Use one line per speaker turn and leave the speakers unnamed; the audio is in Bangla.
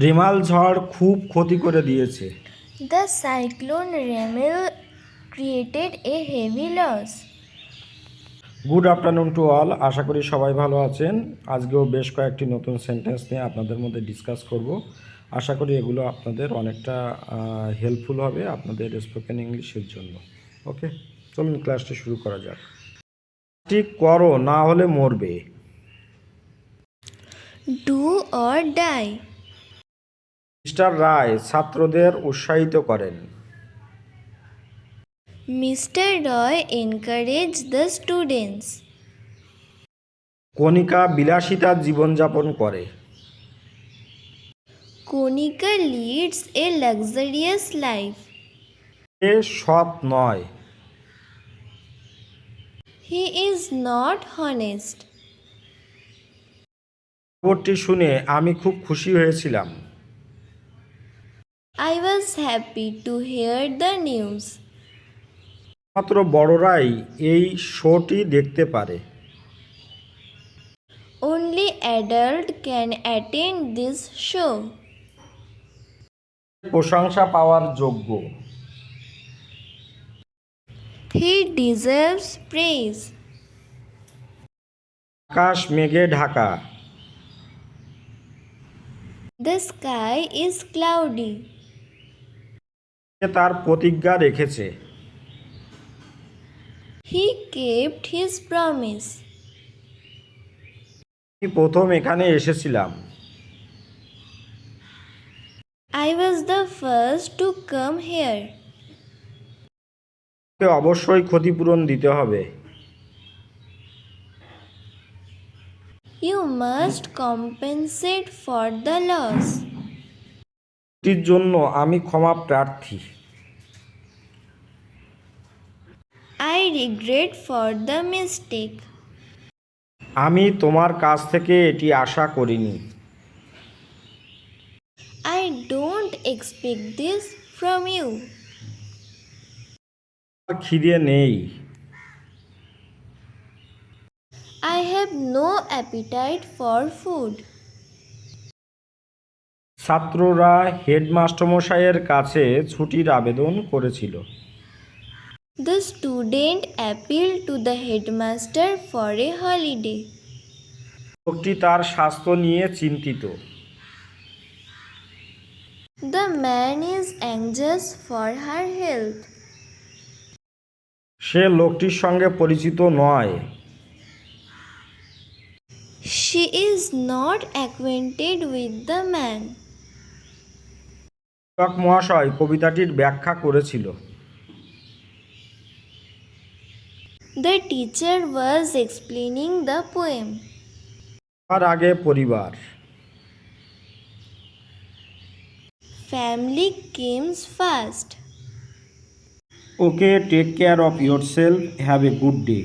রেমাল ঝড় খুব ক্ষতি করে দিয়েছে।
The cyclone Remil created a heavy loss.
Good afternoon to all আশা করি সবাই ভালো আছেন। আজকেও বেশ কয়েকটি নতুন সেন্টেন্স নিয়ে আপনাদের মধ্যে ডিসকাস করব। আশা করি এগুলো আপনাদের অনেকটা হেল্পফুল হবে আপনাদের স্পোকেন ইংলিশের জন্য। ওকে চলুন ক্লাসটি শুরু করা যাক। ঠিক করো না হলে মরবে।
Do or die.
Mister Roy ছাত্রদের উৎসাহিত করেন।
Mister Roy encourage the students
Kanika বিলাসিতার জীবনযাপন করে।
Kanika leads a luxurious life
এ সৎ নয়।
হি ইজ নট হনেস্ট
খবরটি শুনে আমি খুব খুশি হয়েছিলাম।
I was happy to hear the news
মাত্র বড়রাই এই শোটি দেখতে পারে।
Only adult can attend this show
প্রশংসা পাওয়ার যোগ্য।
হি ডিজার্ভস প্রেজ
আকাশ মেঘে ঢাকা।
দ্য স্কাই ইজ
ক্লাউডি তার প্রতিজ্ঞা রেখেছে। প্রথম এখানে এসেছিলাম।
I was the first to come
here অবশ্যই ক্ষতিপূরণ দিতে হবে।
You must compensate for the loss
ত্রুটির জন্য আমি ক্ষমা প্রার্থী।
I regret for the mistake
আমি তোমার কাছ থেকে এটি আশা করিনি।
I don't expect this from
you খিদে নেই।
I have no appetite for food
ছাত্ররা হেডমাস্টারমশাইয়ের কাছে ছুটির আবেদন করেছিল।
The student appeal to the headmaster for a holiday
লোকটি তার স্বাস্থ্য নিয়ে চিন্তিত।
The man is anxious for her health
সে লোকটির সঙ্গে পরিচিত নয়।
She is not acquainted with the man
শিক্ষক মহাশয় কবিতাটির ব্যাখ্যা করেছিল।
The teacher was explaining the poem
তার আগে পরিবার।
Family comes first
okay take care of yourself have a good day